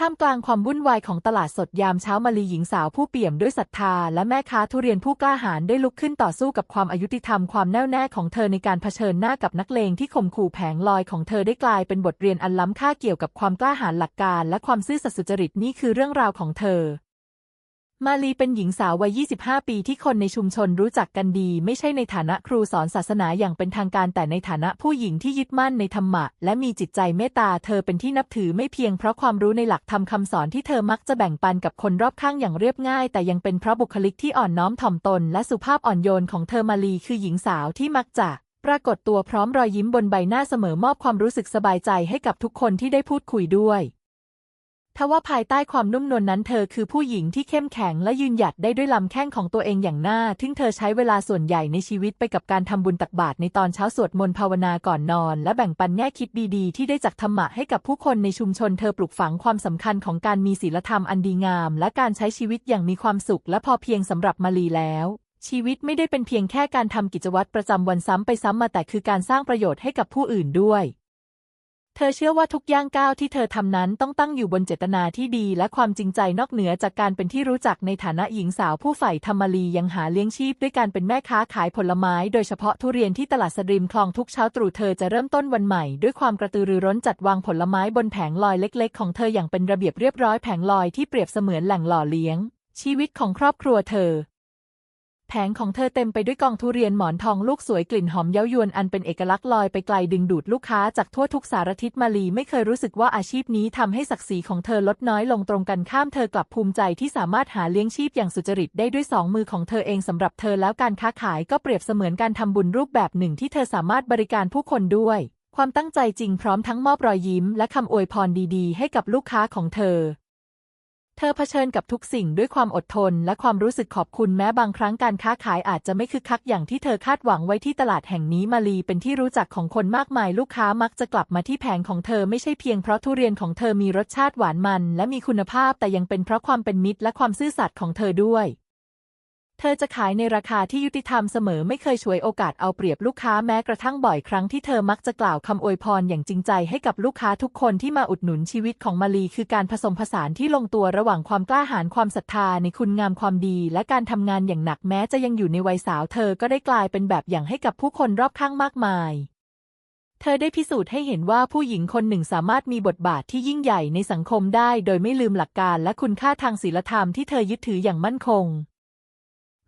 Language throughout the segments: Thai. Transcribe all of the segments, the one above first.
ท่ามกลางความวุ่นวายของตลาดสดยามเช้ามาลีหญิงสาวผู้เปี่ยมด้วยศรัทธา และแม่ค้าทุเรียนผู้กล้าหาญได้ลุกขึ้นต่อสู้กับความอายุติธรรมความแน่วแน่ของเธอในการเผชิญหน้ากับนักเลงที่ข่มขู่แผงลอยของเธอได้กลายเป็นบทเรียนอันล้ำค่าเกี่ยวกับความกล้าหาญหลักการ และความซื่อสัตย์สุจริตนี่คือเรื่องราวของเธอ มาลีเป็นหญิงสาววัย 25 ปีที่คนในชุมชนรู้จักกันดี ไม่ใช่ในฐานะครูสอนศาสนาอย่างเป็นทางการแต่ในฐานะผู้หญิงที่ยึดมั่นในธรรมะ และมีจิตใจเมตตาเธอเป็นที่นับถือไม่เพียงเพราะความรู้ในหลักธรรมคำสอนที่เธอมักจะแบ่งปันกับคนรอบข้างอย่างเรียบง่าย แต่ยังเป็นเพราะบุคลิกที่อ่อนน้อมถ่อมตน และสุภาพอ่อนโยนของเธอมาลีคือหญิงสาวที่มักจะปรากฏตัวพร้อมรอยยิ้มบนใบหน้าเสมอมอบความรู้สึกสบายใจให้กับทุกคนที่ได้พูดคุยด้วย ทว่าภายใต้ความนุ่มนวลนนั้นเธอคือผู้หญิงที่เข้มแข็งและยืนหยัดได้ด้วยลำแข้งของตัวเองอย่างน่าทึ่งเธอใช้เวลาส่วนใหญ่ในชีวิตไปกับการทำบุญตักบาตรในตอนเช้าสวดมนต์ภาวนาก่อนนอน และแบ่งปันแง่คิดดีๆ ที่ได้จากธรรมะให้กับผู้คนในชุมชนเธอปลูกฝังความสำคัญของการมีศีลธรรมอันดีงาม และการใช้ชีวิตอย่างมีความสุข และพอเพียงสำหรับมาลีแล้วชีวิตไม่ได้เป็นเพียงแค่การทำกิจวัตรประจำวันซ้ำไปซ้ำมาแต่คือการสร้างประโยชน์ให้กับผู้อื่นด้วย เธอเชื่อว่าทุกย่างก้าวที่เธอทำนั้นต้องตั้งอยู่บนเจตนาที่ดีและความจริงใจนอกเหนือจากการเป็นที่รู้จักในฐานะหญิงสาวผู้ใฝ่ธรรมลียังหาเลี้ยงชีพด้วยการเป็นแม่ค้าขายผลไม้ โดยเฉพาะทุเรียนที่ตลาดสดริมคลองทุกเช้าตรู่เธอจะเริ่มต้นวันใหม่ ด้วยความกระตือรือร้นจัดวางผลไม้บนแผงลอยเล็ก ๆ ของเธออย่างเป็นระเบียบเรียบร้อยแผงลอยที่เปรียบเสมือนแหล่งหล่อเลี้ยง ชีวิตของครอบครัวเธอ แผงของเธอเต็มไปด้วยกองทุเรียนหมอนทองลูกสวยกลิ่นหอมเย้ายวนอันเป็นเอกลักษณ์ลอยไปไกลดึงดูดลูกค้าจากทั่วทุกสารทิศมาลีไม่เคยรู้สึกว่าอาชีพนี้ทำให้ศักดิ์ศรีของเธอลดน้อยลงตรงกันข้ามเธอกลับภูมิใจที่สามารถหาเลี้ยงชีพอย่างสุจริตได้ด้วยสองมือของเธอเองสำหรับเธอแล้วการค้าขายก็เปรียบเสมือนการทำบุญรูปแบบหนึ่งที่เธอสามารถบริการผู้คนด้วย ความตั้งใจจริงพร้อมทั้งมอบรอยยิ้ม และคำอวยพรดีๆ ให้กับลูกค้าของเธอ เธอเผชิญกับทุกสิ่งด้วยความอดทนและความรู้สึกขอบคุณแม้บางครั้งการค้าขายอาจจะไม่คึกคักอย่างที่เธอคาดหวังไว้ที่ตลาดแห่งนี้มาลีเป็นที่รู้จักของคนมากมายลูกค้ามักจะกลับมาที่แผงของเธอไม่ใช่เพียงเพราะทุเรียนของเธอมีรสชาติหวานมัน และมีคุณภาพแต่ยังเป็นเพราะความเป็นมิตรและความซื่อสัตย์ของเธอด้วย เธอจะขายในราคาที่ยุติธรรมเสมอไม่เคยฉวยโอกาสเอาเปรียบลูกค้าแม้กระทั่งบ่อยครั้งที่เธอมักจะกล่าวคำอวยพรอย่างจริงใจให้กับลูกค้าทุกคนที่มาอุดหนุนชีวิตของมาลีคือการผสมผสานที่ลงตัวระหว่างความกล้าหาญความศรัทธาในคุณงามความดีและการทำงานอย่างหนักแม้จะยังอยู่ในวัยสาวเธอก็ได้กลายเป็นแบบอย่างให้กับผู้คนรอบข้างมากมายเธอได้พิสูจน์ให้เห็นว่าผู้หญิงคนหนึ่งสามารถมีบทบาทที่ยิ่งใหญ่ในสังคมได้ โดยไม่ลืมหลักการและคุณค่าทางศีลธรรมที่เธอยึดถืออย่างมั่นคง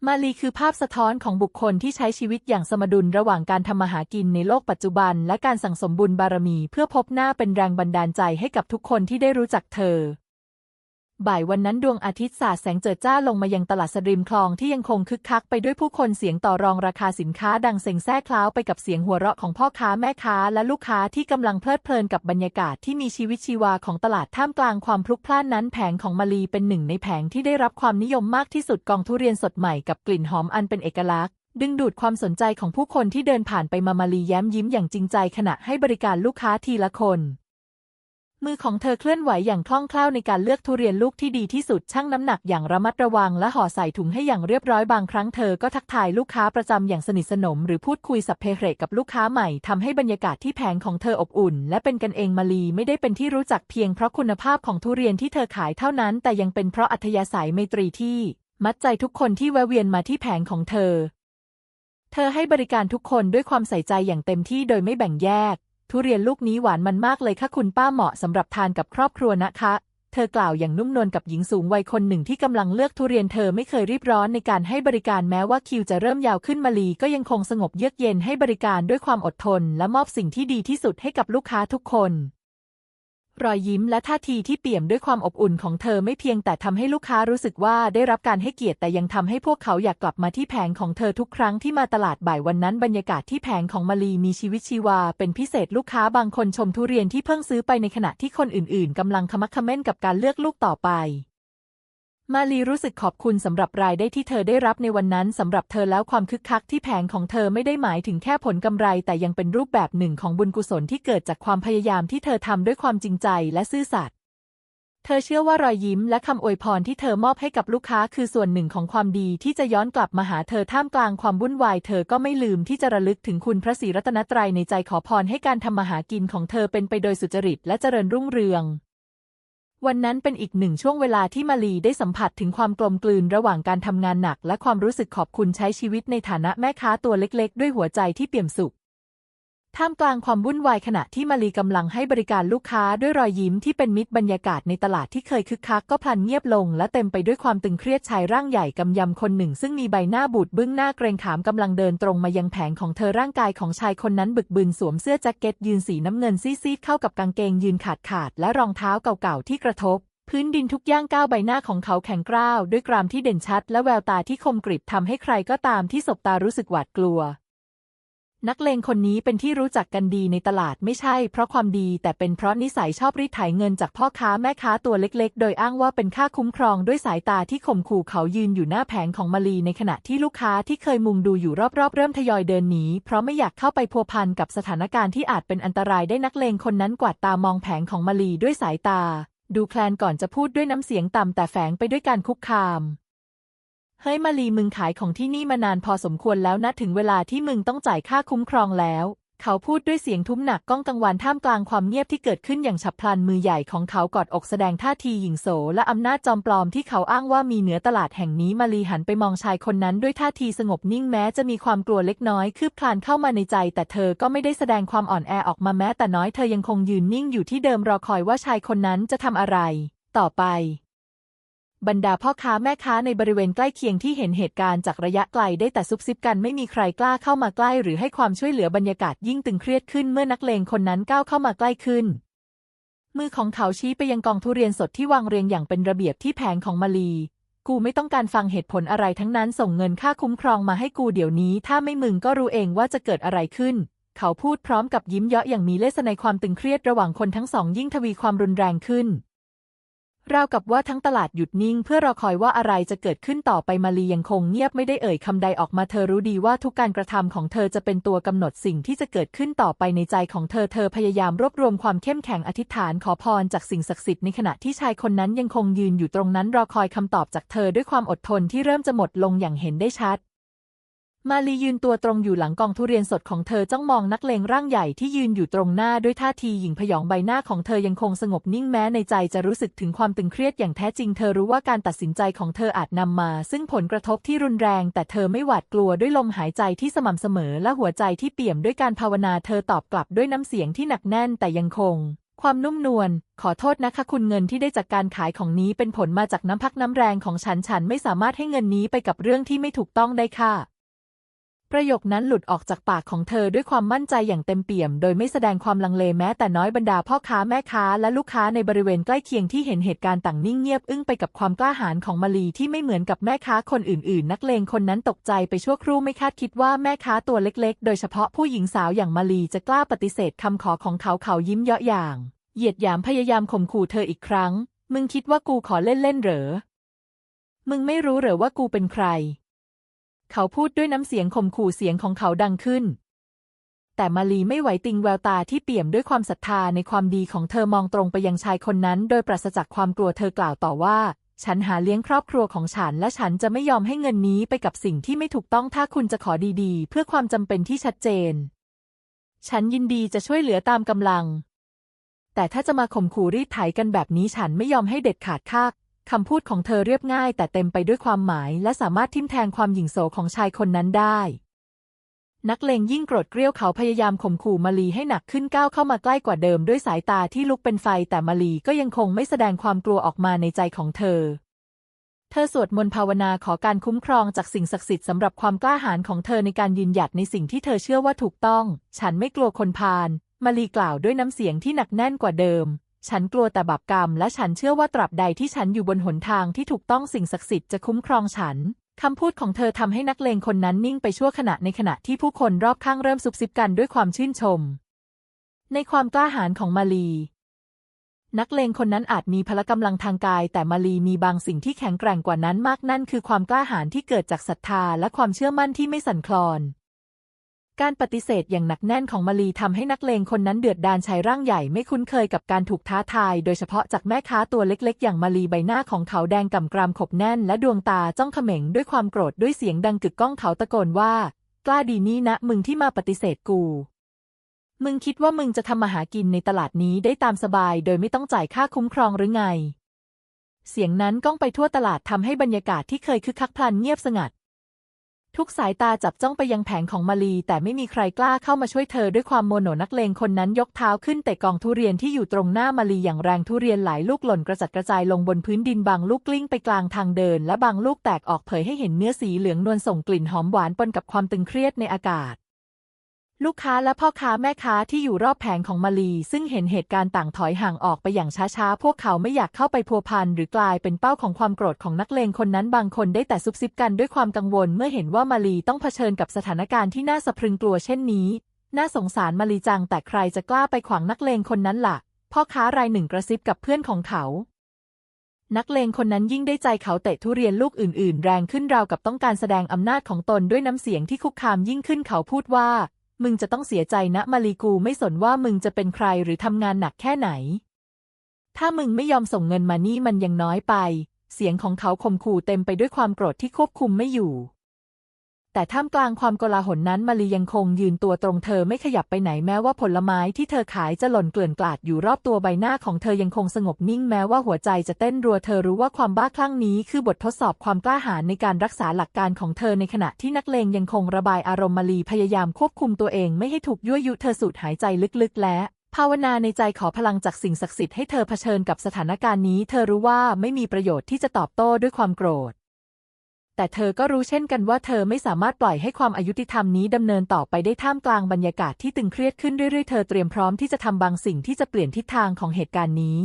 มาลีคือภาพสะท้อนของบุคคลที่ใช้ชีวิตอย่างสมดุลระหว่างการทำมาหากินในโลกปัจจุบัน และการสั่งสมบุญบารมีเพื่อพบหน้าเป็นแรงบันดาลใจให้กับทุกคนที่ได้รู้จักเธอ บ่ายวันนั้นดวงอาทิตย์สาดแสงเจิดจ้าลงมายังตลาดสริมคลองที่ยังคงคึกคักไปด้วยผู้คนเสียงต่อรองราคาสินค้าดังเซ็งแซ่คล้าวไปกับเสียงหัวเราะของพ่อค้าแม่ค้าและลูกค้าที่กำลังเพลิดเพลินกับบรรยากาศที่มีชีวิตชีวาของตลาดท่ามกลางความพลุกพล่านนั้นแผงของมาลีเป็นหนึ่งในแผงที่ได้รับความนิยมมากที่สุดกองทุเรียนสดใหม่กับกลิ่นหอมอันเป็นเอกลักษณ์ดึงดูดความสนใจของผู้คนที่เดินผ่านไปมามาลีแย้มยิ้มอย่างจริงใจขณะให้บริการลูกค้าทีละคน มือของเธอเคลื่อนไหวอย่างคล่องแคล่วในการเลือกทุเรียนลูกที่ดีที่สุดชั่งน้ำหนักอย่างระมัดระวังและห่อใส่ถุงให้อย่างเรียบร้อยบางครั้งเธอก็ทักทายลูกค้าประจำอย่างสนิทสนม หรือพูดคุยสัพเพเหระกับลูกค้าใหม่ทำให้บรรยากาศที่แผงของเธออบอุ่น และเป็นกันเองมาลีไม่ได้เป็นที่รู้จักเพียงเพราะคุณภาพของทุเรียนที่เธอขายเท่านั้น แต่ยังเป็นเพราะอัธยาศัยไมตรีที่ มัดใจทุกคนที่แวะเวียนมาที่แผงของเธอ เธอให้บริการทุกคนด้วยความใส่ใจอย่างเต็มที่โดยไม่แบ่งแยก ทุเรียนลูกนี้หวานมันมากเลยค่ะคุณป้าเหมาะสำหรับทานกับครอบครัวนะคะ เธอกล่าวอย่างนุ่มนวลกับหญิงสูงวัยคนหนึ่งที่กำลังเลือกทุเรียนเธอไม่เคยรีบร้อนในการให้บริการแม้ว่าคิวจะเริ่มยาวขึ้นมาลีก็ยังคงสงบเยือกเย็นให้บริการด้วยความอดทน และมอบสิ่งที่ดีที่สุดให้กับลูกค้าทุกคน รอยยิ้มและท่าทีที่เปี่ยมด้วยความอบอุ่นของเธอไม่เพียงแต่ทำให้ลูกค้ารู้สึกว่าได้รับการให้เกียรติแต่ยังทำให้พวกเขาอยากกลับมาที่แผงของเธอทุกครั้งที่มาตลาดบ่ายวันนั้นบรรยากาศที่แผงของมาลีมีชีวิตชีวา เป็นพิเศษลูกค้าบางคนชมทุเรียนที่เพิ่งซื้อไปในขณะที่คนอื่นๆกำลังขมักเขม้นกับการเลือกลูกต่อไป มาลีรู้สึกขอบคุณสำหรับรายได้ที่เธอได้รับในวันนั้นสำหรับเธอแล้วความคึกคักที่แผงของเธอไม่ได้หมายถึงแค่ผลกำไร แต่ยังเป็นรูปแบบหนึ่งของบุญกุศลที่เกิดจากความพยายามที่เธอทำด้วยความจริงใจและซื่อสัตย์เธอเชื่อว่ารอยยิ้มและคำอวยพรที่เธอมอบให้กับลูกค้าคือส่วนหนึ่งของความดีที่จะย้อนกลับมาหาเธอท่ามกลางความวุ่นวายเธอก็ไม่ลืมที่จะระลึกถึงคุณพระศรีรัตนตรัยในใจขอพรให้การทำมาหากินของเธอเป็นไปโดยสุจริตและเจริญรุ่งเรือง วันนั้นเป็นอีกหนึ่งช่วงเวลาที่มาลีได้สัมผัสถึงความกลมกลืนระหว่างการทำงานหนัก และความรู้สึกขอบคุณใช้ชีวิตในฐานะแม่ค้าตัวเล็กๆ ด้วยหัวใจที่เปี่ยมสุข ท่ามกลางความวุ่นวายขณะที่มาลีกำลังให้บริการลูกค้าด้วยรอยยิ้มที่เป็นมิตรบรรยากาศในตลาดที่เคยคึกคักก็พลันเงียบลง และเต็มไปด้วยความตึงเครียดชายร่างใหญ่กำยำคนหนึ่ง ซึ่งมีใบหน้าบูดบึ้งหน้าเกรงขามกำลังเดินตรงมายังแผงของเธอร่างกายของชายคนนั้นบึกบึนสวมเสื้อแจ็คเก็ตยืนสีน้ำเงินซีดๆเข้ากับกางเกงยืนขาดขาดและรองเท้าเก่าๆที่กระทบพื้นดินทุกย่างก้าวใบหน้าของเขาแข็งกร้าว ด้วยกรามที่เด่นชัด และแววตาที่คมกริบทำให้ใครก็ตามที่สบตารู้สึกหวาดกลัว นักเลงคนนี้เป็นที่รู้จักกันดีในตลาดไม่ใช่เพราะความดีแต่เป็นเพราะนิสัยชอบรีดไถเงินจากพ่อค้าแม่ค้าตัวเล็กๆ โดยอ้างว่าเป็นค่าคุ้มครองด้วยสายตาที่ข่มขู่เขายืนอยู่หน้าแผงของมาลีในขณะที่ลูกค้าที่เคยมุงดูอยู่รอบๆ เริ่มทยอยเดินหนีเพราะไม่อยากเข้าไปพัวพันกับสถานการณ์ที่อาจเป็นอันตรายได้นักเลงคนนั้นกวาดตามองแผงของมาลีด้วยสายตา ดูแคลนก่อนจะพูดด้วยน้ำเสียงต่ำแต่แฝงไปด้วยการคุกคาม เฮ้ยมาลีมึงขายของที่นี่มานานพอสมควรแล้วนะถึงเวลาที่มึงต้องจ่ายค่าคุ้มครองแล้ว เขาพูดด้วยเสียงทุ้มหนักก้องกังวานท่ามกลางความเงียบที่เกิดขึ้นอย่างฉับพลันมือใหญ่ของเขากอดอกแสดงท่าทีหยิ่งโสและอำนาจจอมปลอมที่เขาอ้างว่ามีเหนือตลาดแห่งนี้มาลีหันไปมองชายคนนั้นด้วยท่าทีสงบนิ่งแม้จะมีความกลัวเล็กน้อยคืบคลานเข้ามาในใจ แต่เธอก็ไม่ได้แสดงความอ่อนแอออกมาแม้แต่น้อยเธอยังคงยืนนิ่งอยู่ที่เดิมรอคอยว่าชายคนนั้นจะทำอะไร ต่อไป บรรดาพ่อค้าแม่ค้าในบริเวณใกล้เคียงที่เห็นเหตุการณ์จากระยะไกลได้แต่ซุบซิบกันไม่มีใครกล้าเข้ามาใกล้หรือให้ความช่วยเหลือบรรยากาศยิ่งตึงเครียดขึ้นเมื่อนักเลงคนนั้นก้าวเข้ามาใกล้ขึ้น มือของเขาชี้ไปยังกองทุเรียนสดที่วางเรียงอย่างเป็นระเบียบที่แผงของมาลี กูไม่ต้องการฟังเหตุผลอะไรทั้งนั้นส่งเงินค่าคุ้มครองมาให้กูเดี๋ยวนี้ ถ้าไม่มึงก็รู้เองว่าจะเกิดอะไรขึ้น เขาพูดพร้อมกับยิ้มเยาะอย่างมีเลสในความตึงเครียดระหว่างคนทั้งสองยิ่งทวีความรุนแรงขึ้น ราวกับว่าทั้งตลาดหยุดนิ่งเพื่อรอคอยว่าอะไรจะเกิดขึ้นต่อไปมาลียังคงเงียบไม่ได้เอ่ยคำใดออกมาเธอรู้ดีว่าทุกการกระทำของเธอจะเป็นตัวกำหนดสิ่งที่จะเกิดขึ้นต่อไปในใจของเธอเธอพยายามรวบรวมความเข้มแข็งอธิษฐานขอพรจากสิ่งศักดิ์สิทธิ์ในขณะที่ชายคนนั้นยังคงยืนอยู่ตรงนั้นรอคอยคำตอบจากเธอด้วยความอดทนที่เริ่มจะหมดลงอย่างเห็นได้ชัด มาลียืนตัวตรงอยู่หลังกองทุเรียนสดของเธอจ้องมองนักเลงร่างใหญ่ที่ยืนอยู่ตรงหน้าด้วยท่าทีหยิ่งพยองใบหน้าของเธอยังคงสงบนิ่งแม้ในใจจะรู้สึกถึงความตึงเครียดอย่างแท้จริง เธอรู้ว่าการตัดสินใจของเธออาจนำมา ซึ่งผลกระทบที่รุนแรง แต่เธอไม่หวาดกลัวด้วยลมหายใจที่สม่ำเสมอและหัวใจที่เปี่ยมด้วยการภาวนาเธอตอบกลับด้วยน้ำเสียงที่หนักแน่นแต่ยังคงความนุ่มนวล ขอโทษนะคะคุณเงินที่ได้จากการขายของนี้เป็นผลมาจากน้ำพักน้ำแรงของฉัน ฉันไม่สามารถให้เงินนี้ไปกับเรื่องที่ไม่ถูกต้องได้ค่ะ ประโยคนั้นหลุดออกจากปากของเธอด้วยความมั่นใจอย่างเต็มเปี่ยม โดยไม่แสดงความลังเลแม้แต่น้อยบรรดาพ่อค้าแม่ค้าและลูกค้าในบริเวณใกล้เคียงที่เห็นเหตุการณ์ต่างนิ่งเงียบอึ้งไปกับความกล้าหาญของมาลีที่ไม่เหมือนกับแม่ค้าคนอื่นๆ นักเลงคนนั้นตกใจไปชั่วครู่ไม่คาดคิดว่าแม่ค้าตัวเล็กๆ โดยเฉพาะผู้หญิงสาวอย่างมาลีจะกล้าปฏิเสธคำขอของเขาเขายิ้มเยาะอย่าง เหยียดหยามพยายามข่มขู่เธออีกครั้ง มึงคิดว่ากูขอเล่นๆเหรอ มึงไม่รู้เหรอว่ากูเป็นใคร เขาพูดด้วยน้ำเสียงข่มขู่เสียงของเขาดังขึ้น แต่มาลีไม่ไหวติงแววตาที่เปี่ยมด้วยความศรัทธาในความดีของเธอมองตรงไปยังชายคนนั้น โดยปราศจากความกลัวเธอกล่าวต่อว่า ฉันหาเลี้ยงครอบครัวของฉัน และฉันจะไม่ยอมให้เงินนี้ไปกับสิ่งที่ไม่ถูกต้องถ้าคุณจะขอดีๆ เพื่อความจำเป็นที่ชัดเจน ฉันยินดีจะช่วยเหลือตามกำลัง แต่ถ้าจะมาข่มขู่รีดไถกันแบบนี้ฉันไม่ยอมให้เด็ดขาดค่า คำพูดของเธอเรียบง่ายแต่เต็มไปด้วยความหมายและสามารถทิมแทงความหยิ่งโสของชายคนนั้นได้ นักเลงยิ่งโกรธเกรี้ยวเขาพยายามข่มขู่มาลีให้หนักขึ้นก้าวเข้ามาใกล้กว่าเดิมด้วยสายตาที่ลุกเป็นไฟแต่มาลีก็ยังคงไม่แสดงความกลัวออกมาในใจของเธอ เธอสวดมนต์ภาวนาขอการคุ้มครองจากสิ่งศักดิ์สิทธิ์สำหรับความกล้าหาญของเธอในการยืนหยัดในสิ่งที่เธอเชื่อว่าถูกต้อง ฉันไม่กลัวคนพาลมาลีกล่าวด้วยน้ำเสียงที่หนักแน่นกว่าเดิม ฉันกลัวแต่บาปกรรม และฉันเชื่อว่าตราบใดที่ฉันอยู่บนหนทางที่ถูกต้องสิ่งศักดิ์สิทธิ์จะคุ้มครองฉันคำพูดของเธอทำให้นักเลงคนนั้นนิ่งไปชั่วขณะในขณะที่ผู้คนรอบข้างเริ่มซุบซิบกันด้วยความชื่นชม ในความกล้าหาญของมาลี นักเลงคนนั้นอาจมีพละกำลังทางกาย แต่มาลีมีบางสิ่งที่แข็งแกร่งกว่านั้นมากนั่นคือความกล้าหาญที่เกิดจากศรัทธาและความเชื่อมั่นที่ไม่สั่นคลอน การปฏิเสธอย่างหนักแน่นของมาลีทำให้นักเลงคนนั้นเดือดดาลชายร่างใหญ่ไม่คุ้นเคยกับการถูกท้าทาย โดยเฉพาะจากแม่ค้าตัวเล็กๆ อย่างมาลีใบหน้าของเขาแดงก่ำกรามขบแน่น และดวงตาจ้องเขม็งด้วยความโกรธด้วยเสียงดังกึกก้องเขาตะโกนว่า กล้าดีนี่นะ มึงที่มาปฏิเสธกู มึงคิดว่ามึงจะทำมาหากินในตลาดนี้ได้ตามสบาย โดยไม่ต้องจ่ายค่าคุ้มครองหรือไง เสียงนั้นก้องไปทั่วตลาดทำให้บรรยากาศที่เคยคึกคักพลันเงียบสงัด ทุกสายตาจับจ้องไปยังแผงของมาลีแต่ไม่มีใครกล้าเข้ามาช่วยเธอด้วยความโมโนนักเลงคนนั้นยกเท้าขึ้นแต่กองทุเรียนที่อยู่ตรงหน้ามาลีอย่างแรงทุเรียนหลายลูกหล่นกระจัดกระจายลงบนพื้นดินบางลูกกลิ้งไปกลางทางเดิน และบางลูกแตกออกเผยให้เห็นเนื้อสีเหลืองนวลส่งกลิ่นหอมหวานปนกับความตึงเครียดในอากาศ ลูกค้าและพ่อค้าแม่ค้าที่อยู่รอบแผงของมาลีซึ่งเห็นเหตุการณ์ต่างถอยห่างออกไปอย่างช้าๆ พวกเขาไม่อยากเข้าไปพัวพันหรือกลายเป็นเป้าของความโกรธของนักเลงคนนั้นบางคนได้แต่ซุบซิบกันด้วยความกังวลเมื่อเห็นว่ามาลีต้องเผชิญกับสถานการณ์ที่น่าสะพรึงกลัวเช่นนี้ น่าสงสารมาลีจังแต่ใครจะกล้าไปขวางนักเลงคนนั้นล่ะ พ่อค้ารายหนึ่งกระซิบกับเพื่อนของเขานักเลงคนนั้นยิ่งได้ใจเขาเตะทุเรียนลูกอื่น ๆ แรงขึ้นราวกับต้องการแสดงอำนาจของตนด้วยน้ำเสียงที่คุกคามยิ่งขึ้นเขาพูดว่า มึงจะต้องเสียใจนะมาลีกูไม่สนว่ามึงจะเป็นใครหรือทำงานหนักแค่ไหน ถ้ามึงไม่ยอมส่งเงินมานี่มันยังน้อยไป เสียงของเขาข่มขู่เต็มไปด้วยความโกรธที่ควบคุมไม่อยู่ แต่ท่ามกลางความโกลาหลนั้นมาลียังคงยืนตัวตรงเธอไม่ขยับไปไหนแม้ว่าผลไม้ที่เธอขายจะหล่นเกลื่อนกลาดอยู่รอบตัวใบหน้าของเธอยังคงสงบนิ่งแม้ว่าหัวใจจะเต้นรัวเธอรู้ว่าความบ้าคลั่งนี้คือบททดสอบความกล้าหาญในการรักษาหลักการของเธอในขณะที่นักเลงยังคงระบายอารมณ์มาลีพยายามควบคุมตัวเองไม่ให้ถูกยั่วยุเธอสูดหายใจลึกๆ และภาวนาในใจขอพลังจากสิ่งศักดิ์สิทธิ์ให้เธอเผชิญกับสถานการณ์นี้ เธอรู้ว่าไม่มีประโยชน์ที่จะตอบโต้ด้วยความโกรธ แต่เธอก็รู้เช่นกันว่าเธอไม่สามารถปล่อยให้ความอายุติธรรมนี้ดำเนินต่อไปได้ท่ามกลางบรรยากาศที่ตึงเครียดขึ้นเรื่อยๆ เธอเตรียมพร้อมที่จะทำบางสิ่งที่จะเปลี่ยนทิศทางของเหตุการณ์นี้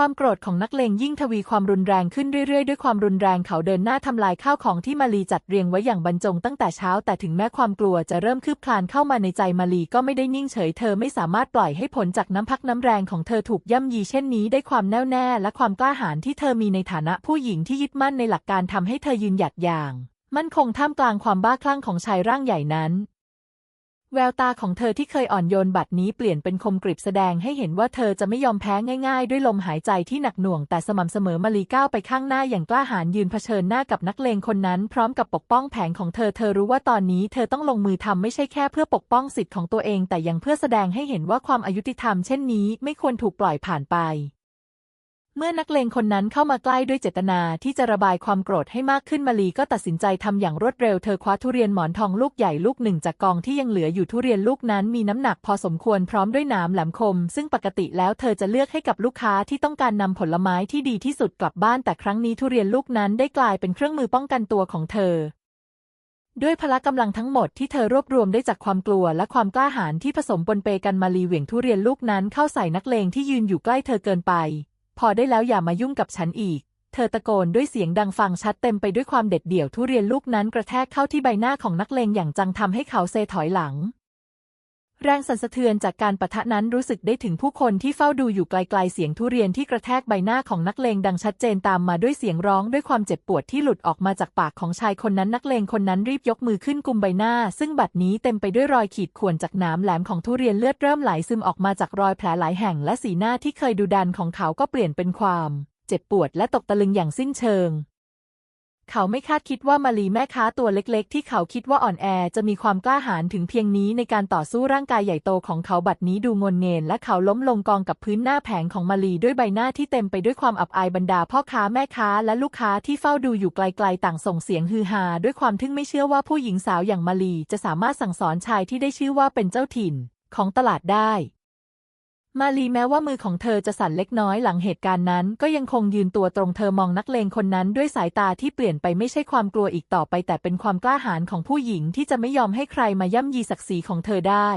ความโกรธของนักเลงยิ่งทวีความรุนแรงขึ้นเรื่อยๆ ด้วยความรุนแรงเขาเดินหน้าทำลายข้าวของที่มาลีจัดเรียงไว้อย่างบรรจงตั้งแต่เช้า แต่ถึงแม้ความกลัวจะเริ่มคืบคลานเข้ามาในใจมาลีก็ไม่ได้นิ่งเฉย เธอไม่สามารถปล่อยให้ผลจากน้ำพักน้ำแรงของเธอถูกย่ำยีเช่นนี้ได้ความแน่วแน่ และความกล้าหาญที่เธอมีในฐานะผู้หญิงที่ยึดมั่นในหลักการทำให้เธอยืนหยัดอย่าง มั่นคงท่ามกลางความบ้าคลั่งของชายร่างใหญ่นั้น แววตาของเธอที่เคยอ่อนโยนบัดนี้เปลี่ยนเป็นคมกริบแสดงให้เห็นว่าเธอจะไม่ยอมแพ้ง่ายๆ ด้วยลมหายใจที่หนักหน่วงแต่สม่ำเสมอมาลีก้าวไปข้างหน้าอย่างกล้าหาญยืนเผชิญหน้ากับนักเลงคนนั้น พร้อมกับปกป้องแผงของเธอเธอรู้ว่าตอนนี้เธอต้องลงมือทำไม่ใช่แค่เพื่อปกป้องสิทธิ์ของตัวเอง แต่ยังเพื่อแสดงให้เห็นว่าความอายุติธรรมเช่นนี้ไม่ควรถูกปล่อยผ่านไป เมื่อนักเลงคนนั้นเข้ามาใกล้ด้วยเจตนาที่จะระบายความโกรธให้มากขึ้นมาลีก็ตัดสินใจทำอย่างรวดเร็วเธอคว้าทุเรียนหมอนทองลูกใหญ่ลูกหนึ่งจากกองที่ยังเหลืออยู่ทุเรียนลูกนั้นมีน้ำหนักพอสมควรพร้อมด้วยหนามแหลมคม ซึ่งปกติแล้วเธอจะเลือกให้กับลูกค้าที่ต้องการนำผลไม้ที่ดีที่สุดกลับบ้านแต่ครั้งนี้ทุเรียนลูกนั้นได้กลายเป็นเครื่องมือป้องกันตัวของเธอด้วยพละกำลังทั้งหมดที่เธอรวบรวมได้จากความกลัวและความกล้าหาญที่ผสมปนเปกันมาลีเหวี่ยงทุเรียนลูกนั้นเข้าใส่นักเลงที่ยืนอยู่ใกล้เธอเกินไป พอได้แล้วอย่ามายุ่งกับฉันอีก เธอตะโกนด้วยเสียงดังฟังชัดเต็มไปด้วยความเด็ดเดี่ยวทุเรียนลูกนั้นกระแทกเข้าที่ใบหน้าของนักเลงอย่างจังทำให้เขาเซถอยหลัง แรงสั่นสะเทือนจากการปะทะนั้นรู้สึกได้ถึงผู้คนที่เฝ้าดูอยู่ไกลๆเสียงทุเรียนที่กระแทกใบหน้าของนักเลงดังชัดเจนตามมาด้วยเสียงร้องด้วยความเจ็บปวดที่หลุดออกมาจากปากของชายคนนั้นนักเลงคนนั้นรีบยกมือขึ้นกุมใบหน้า ซึ่งบัดนี้เต็มไปด้วยรอยขีดข่วนจากหนามแหลมของทุเรียนเลือดเริ่มไหลซึมออกมาจากรอยแผลหลายแห่งและสีหน้าที่เคยดุดันของเขาก็เปลี่ยนเป็นความ เจ็บปวดและตกตะลึงอย่างสิ้นเชิง เขาไม่คาดคิดว่ามาลีแม่ค้าตัวเล็กๆ ที่เขาคิดว่าอ่อนแอจะมีความกล้าหาญถึงเพียงนี้ในการต่อสู้ร่างกายใหญ่โตของเขาบัดนี้ดูงนเงนและเขาล้มลงกองกับพื้นหน้าแผงของมาลีด้วยใบหน้าที่เต็มไปด้วยความอับอายบรรดาพ่อค้าแม่ค้าและลูกค้าที่เฝ้าดูอยู่ไกลๆ ต่างส่งเสียงฮือฮาด้วยความทึ่งไม่เชื่อว่าผู้หญิงสาวอย่างมาลีจะสามารถสั่งสอนชายที่ได้ชื่อว่าเป็นเจ้าถิ่นของตลาดได้ มาลีแม้ว่ามือของเธอจะสั่นเล็กน้อยหลังเหตุการณ์นั้น ก็ยังคงยืนตัวตรงเธอมองนักเลงคนนั้นด้วยสายตาที่เปลี่ยนไปไม่ใช่ความกลัวอีกต่อไป แต่เป็นความกล้าหาญของผู้หญิงที่จะไม่ยอมให้ใครมาย่ำยีศักดิ์ศรีของเธอได้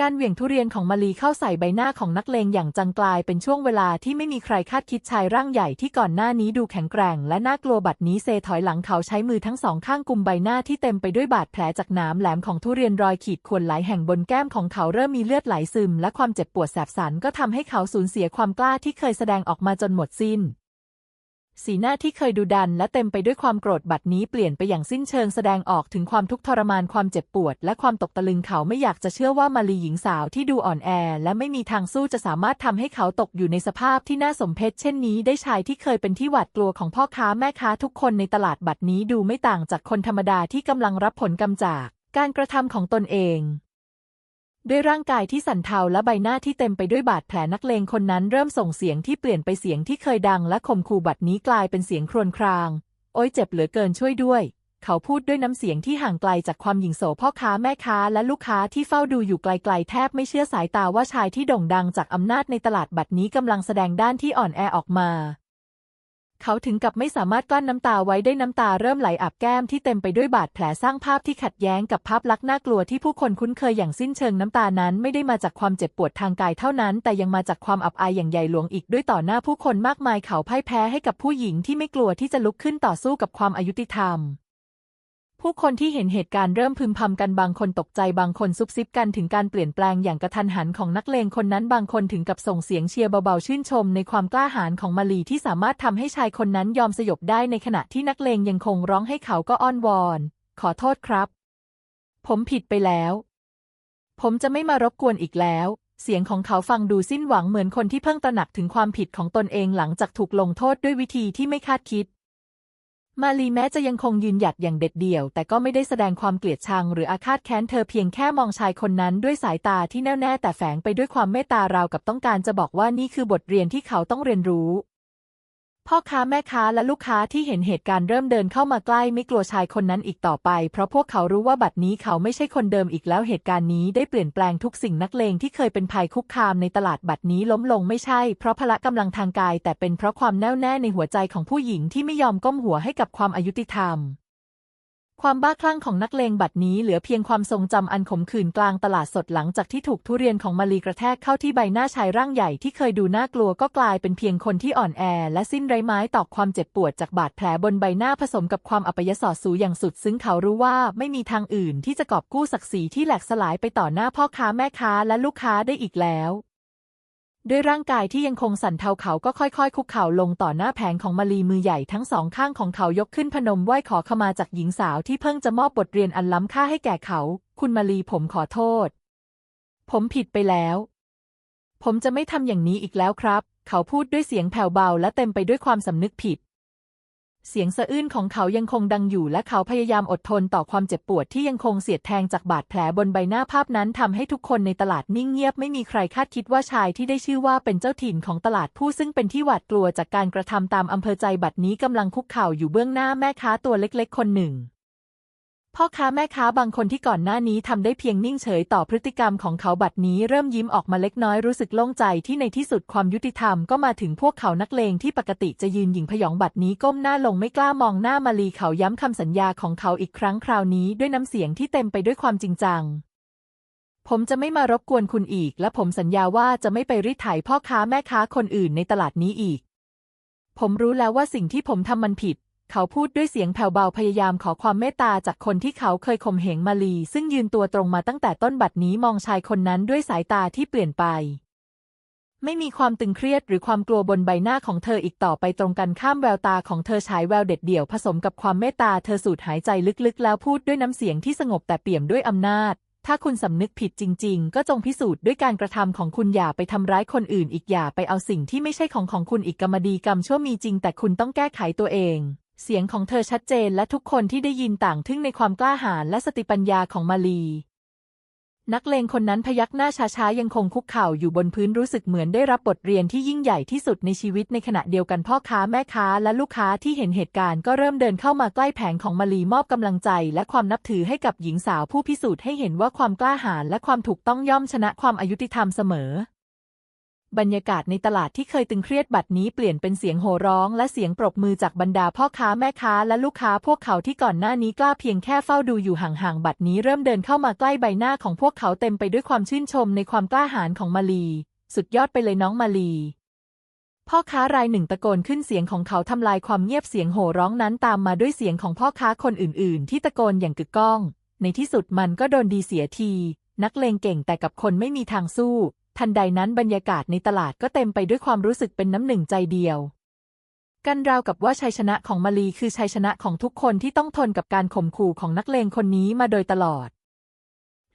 การเหวี่ยงทุเรียนของมาลีเข้าใส่ใบหน้าของนักเลงอย่างจังกลายเป็นช่วงเวลาที่ไม่มีใครคาดคิดชายร่างใหญ่ที่ก่อนหน้านี้ดูแข็งแกร่ง และน่ากลัวบัดนี้เซถอยหลังเขาใช้มือทั้งสองข้างกุมใบหน้าที่เต็มไปด้วยบาดแผลจากนามแหลมของทุเรียนรอยขีดข่วนหลายแห่งบนแก้มของเขาเริ่มมีเลือดไหลซึม และความเจ็บปวดแสบสันก็ทำให้เขาสูญเสียความกล้าที่เคยแสดงออกมาจนหมดสิ้น สีหน้าที่เคยดุดันและเต็มไปด้วยความโกรธบัดนี้เปลี่ยนไปอย่างสิ้นเชิงแสดงออกถึงความทุกข์ทรมานความเจ็บปวด และความตกตะลึงเขาไม่อยากจะเชื่อว่ามาลีหญิงสาวที่ดูอ่อนแอ และไม่มีทางสู้จะสามารถทำให้เขาตกอยู่ในสภาพที่น่าสมเพชเช่นนี้ได้ชายที่เคยเป็นที่หวาดกลัวของพ่อค้าแม่ค้าทุกคนในตลาดบัดนี้ดูไม่ต่างจากคนธรรมดาที่กำลังรับผลกรรมจาก การกระทำของตนเอง ด้วยร่างกายที่สั่นเทาและใบหน้าที่เต็มไปด้วยบาดแผลนักเลงคนนั้นเริ่มส่งเสียงที่เปลี่ยนไปเสียงที่เคยดังและข่มขู่บัดนี้กลายเป็นเสียงครวญคราง โอ้ยเจ็บเหลือเกินช่วยด้วย เขาพูดด้วยน้ำเสียงที่ห่างไกลจากความหยิ่งโสพ่อค้าแม่ค้าและลูกค้าที่เฝ้าดูอยู่ไกลๆแทบไม่เชื่อสายตาว่าชายที่โด่งดังจากอำนาจในตลาดบัดนี้กำลังแสดงด้านที่อ่อนแอออกมา เขาถึงกับไม่สามารถกลั้นน้ำตาไว้ได้น้ำตาเริ่มไหลอาบแก้มที่เต็มไปด้วยบาดแผลสร้างภาพที่ขัดแย้งกับภาพลักษณ์น่ากลัวที่ผู้คนคุ้นเคยอย่างสิ้นเชิงน้ำตานั้นไม่ได้มาจากความเจ็บปวดทางกายเท่านั้น แต่ยังมาจากความอับอายอย่างใหญ่หลวงอีกด้วยต่อหน้าผู้คนมากมายเขาพ่ายแพ้ให้กับผู้หญิงที่ไม่กลัวที่จะลุกขึ้นต่อสู้กับความอายุติธรรม ผู้คนที่เห็นเหตุการณ์เริ่มพึมพำกันบางคนตกใจบางคนซุบซิบกันถึงการเปลี่ยนแปลงอย่างกระทันหันของนักเลงคนนั้นบางคนถึงกับส่งเสียงเชียร์เบาๆชื่นชมในความกล้าหาญของมาลีที่สามารถทำให้ชายคนนั้นยอมสยบได้ในขณะที่นักเลงยังคงร้องให้เขาก็อ้อนวอน ขอโทษครับ ผมผิดไปแล้ว ผมจะไม่มารบกวนอีกแล้ว เสียงของเขาฟังดูสิ้นหวังเหมือนคนที่เพิ่งตระหนักถึงความผิดของตนเองหลังจากถูกลงโทษด้วยวิธีที่ไม่คาดคิด มาลีแม้จะยังคงยืนหยัดอย่างเด็ดเดี่ยว แต่ก็ไม่ได้แสดงความเกลียดชัง หรืออาฆาตแค้นเธอเพียงแค่มองชายคนนั้นด้วยสายตาที่แน่วแน่แต่แฝงไปด้วยความเมตตาราวกับต้องการจะบอกว่านี่คือบทเรียนที่เขาต้องเรียนรู้ พ่อค้าแม่ค้าและลูกค้าที่เห็นเหตุการณ์เริ่มเดินเข้ามาใกล้ไม่กลัวชายคนนั้นอีกต่อไป เพราะพวกเขารู้ว่าบัดนี้เขาไม่ใช่คนเดิมอีกแล้วเหตุการณ์นี้ได้เปลี่ยนแปลงทุกสิ่งนักเลงที่เคยเป็นภัยคุกคามในตลาดบัดนี้ล้มลงไม่ใช่ เพราะพละกำลังทางกาย แต่เป็นเพราะความแน่วแน่ในหัวใจของผู้หญิงที่ไม่ยอมก้มหัวให้กับความอายุติธรรม ความบ้าคลั่งของนักเลงบัดนี้เหลือเพียงความทรงจำอันขมขื่นกลางตลาดสดหลังจากที่ถูกทุเรียนของมาลีกระแทกเข้าที่ใบหน้าชายร่างใหญ่ที่เคยดูน่ากลัวก็กลายเป็นเพียงคนที่อ่อนแอ และสิ้นไร้ไม้ต่อความเจ็บปวดจากบาดแผลบนใบหน้าผสมกับความอัปยศสูอย่างสุด ซึ่งเขารู้ว่าไม่มีทางอื่นที่จะกอบกู้ศักดิ์ศรีที่แหลกสลายไปต่อหน้าพ่อค้าแม่ค้าและลูกค้าได้อีกแล้ว ด้วยร่างกายที่ยังคงสั่นเทาเขาก็ค่อยๆ คุกเข่าลงต่อหน้าแผงของมาลีมือใหญ่ทั้งสองข้างของเขายกขึ้นพนมไหว้ขอขมาจากหญิงสาวที่เพิ่งจะมอบบทเรียนอันล้ำค่าให้แก่เขา คุณมาลีผมขอโทษ ผมผิดไปแล้ว ผมจะไม่ทำอย่างนี้อีกแล้วครับ เขาพูดด้วยเสียงแผ่วเบาและเต็มไปด้วยความสำนึกผิด เสียงสะอื้นของเขายังคงดังอยู่และเขาพยายามอดทนต่อความเจ็บปวดที่ยังคงเสียดแทงจากบาดแผลบนใบหน้าภาพนั้นทำให้ทุกคนในตลาดนิ่งเงียบไม่มีใครคาดคิดว่าชายที่ได้ชื่อว่าเป็นเจ้าถิ่นของตลาดผู้ซึ่งเป็นที่หวาดกลัวจากการกระทำตามอำเภอใจบัดนี้กำลังคุกเข่าอยู่เบื้องหน้าแม่ค้าตัวเล็กๆ คนหนึ่ง พ่อค้าแม่ค้าบางคนที่ก่อนหน้านี้ทำได้เพียงนิ่งเฉยต่อพฤติกรรมของเขาบัดนี้เริ่มยิ้มออกมาเล็กน้อยรู้สึกโล่งใจที่ในที่สุดความยุติธรรมก็มาถึงพวกเขานักเลงที่ปกติจะยืนหยิ่งพยองบัดนี้ก้มหน้าลงไม่กล้ามองหน้ามาลีเขาย้ำคำสัญญาของเขาอีกครั้งคราวนี้ด้วยน้ำเสียงที่เต็มไปด้วยความจริงจังผมจะไม่มารบกวนคุณอีก และผมสัญญาว่าจะไม่ไปรีดไถพ่อค้าแม่ค้าคนอื่นในตลาดนี้อีก ผมรู้แล้วว่าสิ่งที่ผมทำมันผิด เขาพูดด้วยเสียงแผ่วเบาพยายามขอความเมตตาจากคนที่เขาเคยข่มเหงมาลี ซึ่งยืนตัวตรงมาตั้งแต่ต้นบัดนี้มองชายคนนั้นด้วยสายตาที่เปลี่ยนไป ไม่มีความตึงเครียดหรือความกลัวบนใบหน้าของเธออีกต่อไปตรงกันข้ามแววตาของเธอฉายแววเด็ดเดี่ยวผสมกับความเมตตาเธอสูดหายใจลึกๆ แล้วพูดด้วยน้ำเสียงที่สงบแต่เปี่ยมด้วยอำนาจ ถ้าคุณสำนึกผิดจริง ๆ ก็จงพิสูจน์ด้วยการกระทำของคุณอย่าไปทำร้ายคนอื่นอีกอย่าไปเอาสิ่งที่ไม่ใช่ของของคุณอีกกรรมดีกรรมชั่วมีจริง แต่คุณต้องแก้ไขตัวเอง เสียงของเธอชัดเจนและทุกคนที่ได้ยินต่างทึ่งในความกล้าหาญและสติปัญญาของมาลี นักเลงคนนั้นพยักหน้าช้าๆยังคงคุกเข่าอยู่บนพื้นรู้สึกเหมือนได้รับบทเรียนที่ยิ่งใหญ่ที่สุดในชีวิตในขณะเดียวกันพ่อค้าแม่ค้าและลูกค้าที่เห็นเหตุการณ์ก็เริ่มเดินเข้ามาใกล้แผงของมาลีมอบกำลังใจ และความนับถือให้กับหญิงสาวผู้พิสูจน์ให้เห็นว่าความกล้าหาญและความถูกต้องย่อมชนะความอายุติธรรมเสมอ บรรยากาศในตลาดที่เคยตึงเครียดบัดนี้เปลี่ยนเป็นเสียงโห่ร้องและเสียงปรบมือจากบรรดาพ่อค้าแม่ค้าและลูกค้าพวกเขาที่ก่อนหน้านี้กล้าเพียงแค่เฝ้าดูอยู่ห่างๆบัดนี้เริ่มเดินเข้ามาใกล้ใบหน้าของพวกเขาเต็มไปด้วยความชื่นชมในความกล้าหาญของมาลี สุดยอดไปเลยน้องมาลีพ่อค้ารายหนึ่งตะโกนขึ้นเสียงของเขาทำลายความเงียบเสียงโห่ร้องนั้นตามมาด้วยเสียงของพ่อค้าคนอื่น ๆ ที่ตะโกนอย่างกึกก้อง ในที่สุดมันก็โดนดีเสียที นักเลงเก่งแต่กับคนไม่มีทางสู้ ทันใดนั้นบรรยากาศในตลาดก็เต็มไปด้วยความรู้สึกเป็นน้ำหนึ่งใจเดียว กันราวกับว่าชัยชนะของมาลีคือชัยชนะของทุกคนที่ต้องทนกับการข่มขู่ของนักเลงคนนี้มาโดยตลอด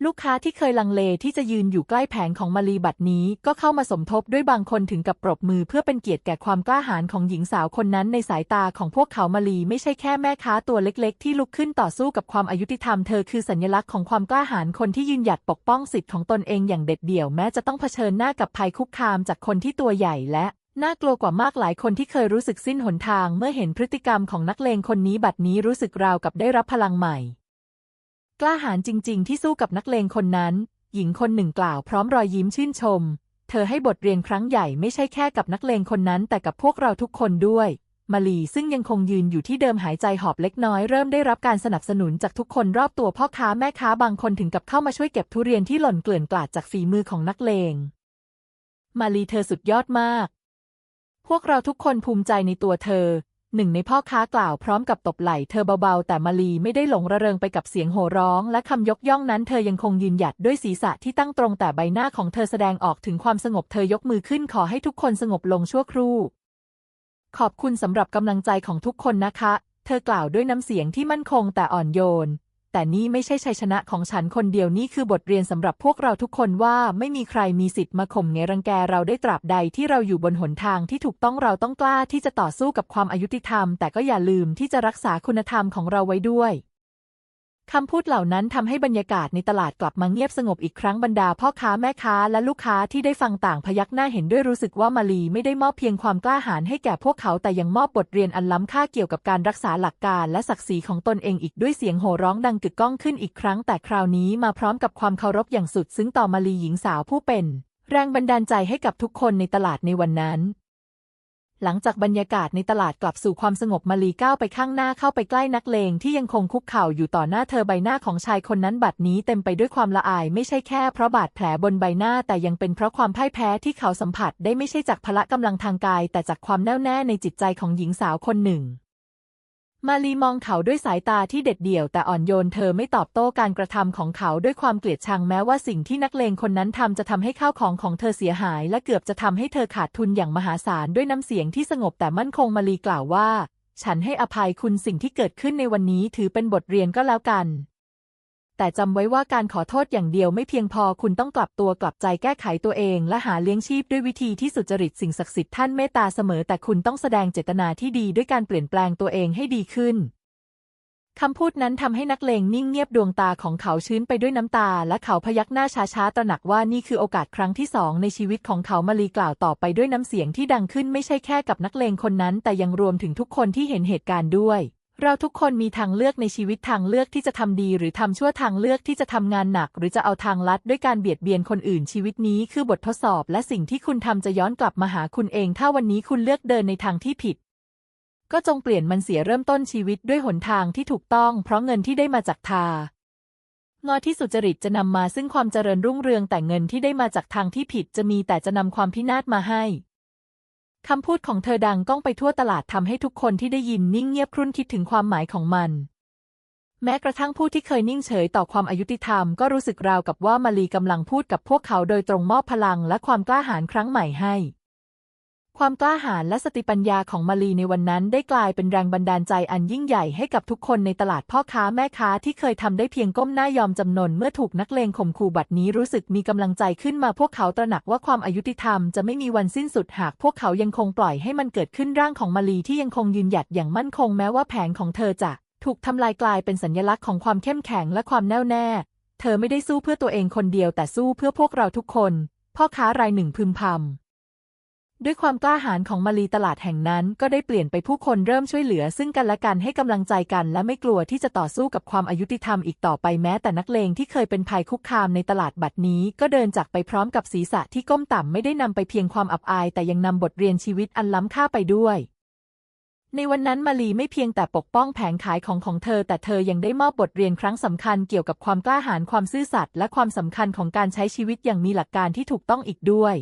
ลูกค้าที่เคยลังเลที่จะยืนอยู่ใกล้แผงของมาลีบัดนี้ ก็เข้ามาสมทบด้วยบางคนถึงกับปรบมือเพื่อเป็นเกียรติแก่ความกล้าหาญของหญิงสาวคนนั้นในสายตาของพวกเขามาลีไม่ใช่แค่แม่ค้าตัวเล็กๆ ที่ลุกขึ้นต่อสู้กับความอายุติธรรมเธอคือสัญลักษณ์ของความกล้าหาญคนที่ยืนหยัดปกป้องสิทธิ์ของตนเองอย่างเด็ดเดี่ยวแม้จะต้องเผชิญหน้ากับภัยคุกคามจากคนที่ตัวใหญ่และน่ากลัวกว่ามากหลายคนที่เคยรู้สึกสิ้นหนทาง เมื่อเห็นพฤติกรรมของนักเลงคนนี้บัดนี้รู้สึกราวกับได้รับพลังใหม่ กล้าหาญจริง ๆ ที่สู้กับนักเลงคนนั้น หญิงคนหนึ่งกล่าวพร้อมรอยยิ้มชื่นชม เธอให้บทเรียนครั้งใหญ่ไม่ใช่แค่กับนักเลงคนนั้น แต่กับพวกเราทุกคนด้วย มาลีซึ่งยังคงยืนอยู่ที่เดิมหายใจหอบเล็กน้อยเริ่มได้รับการสนับสนุนจากทุกคนรอบตัวพ่อค้าแม่ค้าบางคนถึงกับเข้ามาช่วยเก็บทุเรียนที่หล่นเกลื่อนกลาดจากฝีมือของนักเลง มาลีเธอสุดยอดมาก พวกเราทุกคนภูมิใจในตัวเธอ หนึ่งในพ่อค้ากล่าวพร้อมกับตบไหล่เธอเบาๆ แต่มาลีไม่ได้หลงระเริงไปกับเสียงโห่ร้อง และคำยกย่องนั้นเธอยังคงยืนหยัดด้วยศีรษะที่ตั้งตรงแต่ใบหน้าของเธอแสดงออกถึงความสงบเธอยกมือขึ้นขอให้ทุกคนสงบลงชั่วครู่ ขอบคุณสำหรับกำลังใจของทุกคนนะคะ เธอกล่าวด้วยน้ำเสียงที่มั่นคงแต่อ่อนโยน แต่นี่ไม่ใช่ชัยชนะของฉันคนเดียวนี่คือบทเรียนสำหรับพวกเราทุกคนว่าไม่มีใครมีสิทธิ์มาข่มเงรังแกเราได้ตราบใดที่เราอยู่บนหนทางที่ถูกต้องเราต้องกล้าที่จะต่อสู้กับความอายุติธรรม แต่ก็อย่าลืมที่จะรักษาคุณธรรมของเราไว้ด้วย คำพูดเหล่านั้นทำให้บรรยากาศในตลาดกลับมาเงียบสงบอีกครั้งบรรดาพ่อค้าแม่ค้าและลูกค้าที่ได้ฟังต่างพยักหน้าเห็นด้วยรู้สึกว่ามาลีไม่ได้มอบเพียงความกล้าหาญให้แก่พวกเขาแต่ยังมอบบทเรียนอันล้ำค่าเกี่ยวกับการรักษาหลักการและศักดิ์ศรีของตนเองอีกด้วยเสียงโห่ร้องดังกึกก้องขึ้นอีกครั้ง แต่คราวนี้มาพร้อมกับความเคารพอย่างสุดซึ้งต่อมาลีหญิงสาวผู้เป็น แรงบันดาลใจให้กับทุกคนในตลาดในวันนั้น หลังจากบรรยากาศในตลาดกลับสู่ความสงบมาลีก้าวไปข้างหน้าเข้าไปใกล้นักเลงที่ยังคงคุกเข่าอยู่ต่อหน้าเธอใบหน้าของชายคนนั้นบัดนี้เต็มไปด้วยความละอายไม่ใช่แค่เพราะบาดแผลบนใบหน้าแต่ยังเป็นเพราะความพ่ายแพ้ที่เขาสัมผัสได้ไม่ใช่จากพละกำลังทางกาย แต่จากความแน่วแน่ในจิตใจของหญิงสาวคนหนึ่ง มาลีมองเขาด้วยสายตาที่เด็ดเดี่ยวแต่อ่อนโยนเธอไม่ตอบโต้การกระทำของเขาด้วยความเกลียดชังแม้ว่าสิ่งที่นักเลงคนนั้นทำจะทำให้ข้าวของของเธอเสียหาย และเกือบจะทำให้เธอขาดทุนอย่างมหาศาลด้วยน้ำเสียงที่สงบแต่มั่นคงมาลีกล่าวว่า ฉันให้อภัยคุณสิ่งที่เกิดขึ้นในวันนี้ถือเป็นบทเรียนก็แล้วกัน แต่จำไว้ว่าการขอโทษอย่างเดียวไม่เพียงพอคุณต้องกลับตัวกลับใจแก้ไขตัวเอง และหาเลี้ยงชีพด้วยวิธีที่สุจริตสิ่งศักดิ์สิทธิ์ท่านเมตตาเสมอ แต่คุณต้องแสดงเจตนาที่ดีด้วยการเปลี่ยนแปลงตัวเองให้ดีขึ้นคำพูดนั้นทำให้นักเลงนิ่งเงียบดวงตาของเขาชื้นไปด้วยน้ำตา และเขาพยักหน้าช้าๆตระหนักว่านี่คือโอกาสครั้งที่สองในชีวิตของเขามาลีกล่าวต่อไปด้วยน้ำเสียงที่ดังขึ้นไม่ใช่แค่กับนักเลงคนนั้น แต่ยังรวมถึงทุกคนที่เห็นเหตุการณ์ด้วย เราทุกคนมีทางเลือกในชีวิตทางเลือกที่จะทำดี หรือทำชั่วทางเลือกที่จะทำงานหนัก หรือจะเอาทางลัดด้วยการเบียดเบียนคนอื่นชีวิตนี้คือบททดสอบ และสิ่งที่คุณทำจะย้อนกลับมาหาคุณเอง ถ้าวันนี้คุณเลือกเดินในทางที่ผิด ก็จงเปลี่ยนมันเสียเริ่มต้นชีวิตด้วยหนทางที่ถูกต้อง เพราะเงินที่ได้มาจากทางอที่สุจริตจะนำมาซึ่งความเจริญรุ่งเรืองแต่เงินที่ได้มาจากทางที่ผิดจะมีแต่จะนำความพินาศมาให้ คำพูดของเธอดังก้องไปทั่วตลาดทำให้ทุกคนที่ได้ยินนิ่งเงียบครุ่นคิดถึงความหมายของมัน แม้กระทั่งผู้ที่เคยนิ่งเฉยต่อความอายุติธรรมก็รู้สึกราวกับว่ามาลีกำลังพูดกับพวกเขาโดยตรงมอบพลังและความกล้าหาญครั้งใหม่ให้ ความกล้าหาญและสติปัญญาของมาลีในวันนั้นได้กลายเป็นแรงบันดาลใจอันยิ่งใหญ่ให้กับทุกคนในตลาดพ่อค้าแม่ค้าที่เคยทำได้เพียงก้มหน้ายอมจำนนเมื่อถูกนักเลงข่มขู่บัดนี้รู้สึกมีกำลังใจขึ้นมาพวกเขาตระหนักว่าความอายุติธรรมจะไม่มีวันสิ้นสุดหากพวกเขายังคงปล่อยให้มันเกิดขึ้นร่างของมาลีที่ยังคงยืนหยัดอย่างมั่นคงแม้ว่าแผงของเธอจะถูกทำลายกลายเป็นสัญลักษณ์ของความเข้มแข็งและความแน่วแน่ เธอไม่ได้สู้เพื่อตัวเองคนเดียวแต่สู้เพื่อพวกเราทุกคน พ่อค้ารายหนึ่งพึมพำ ด้วยความกล้าหาญของมาลีตลาดแห่งนั้น ก็ได้เปลี่ยนไปผู้คนเริ่มช่วยเหลือ ซึ่งกันและกันให้กำลังใจกัน และไม่กลัวที่จะต่อสู้กับความอายุติธรรมอีกต่อไปแม้แต่นักเลงที่เคยเป็นภัยคุกคามในตลาดบัดนี้ ก็เดินจากไปพร้อมกับศีรษะที่ก้มต่ำไม่ได้นำไปเพียงความอับอาย แต่ยังนำบทเรียนชีวิตอันล้ำค่าไปด้วยในวันนั้นมาลีไม่เพียงแต่ปกป้องแผงขายของของเธอ แต่เธอยังได้มอบบทเรียนครั้งสำคัญเกี่ยวกับความกล้าหาญความซื่อสัตย์และความสำคัญของการใช้ชีวิตอย่างมีหลักการที่ถูกต้องอีกด้วย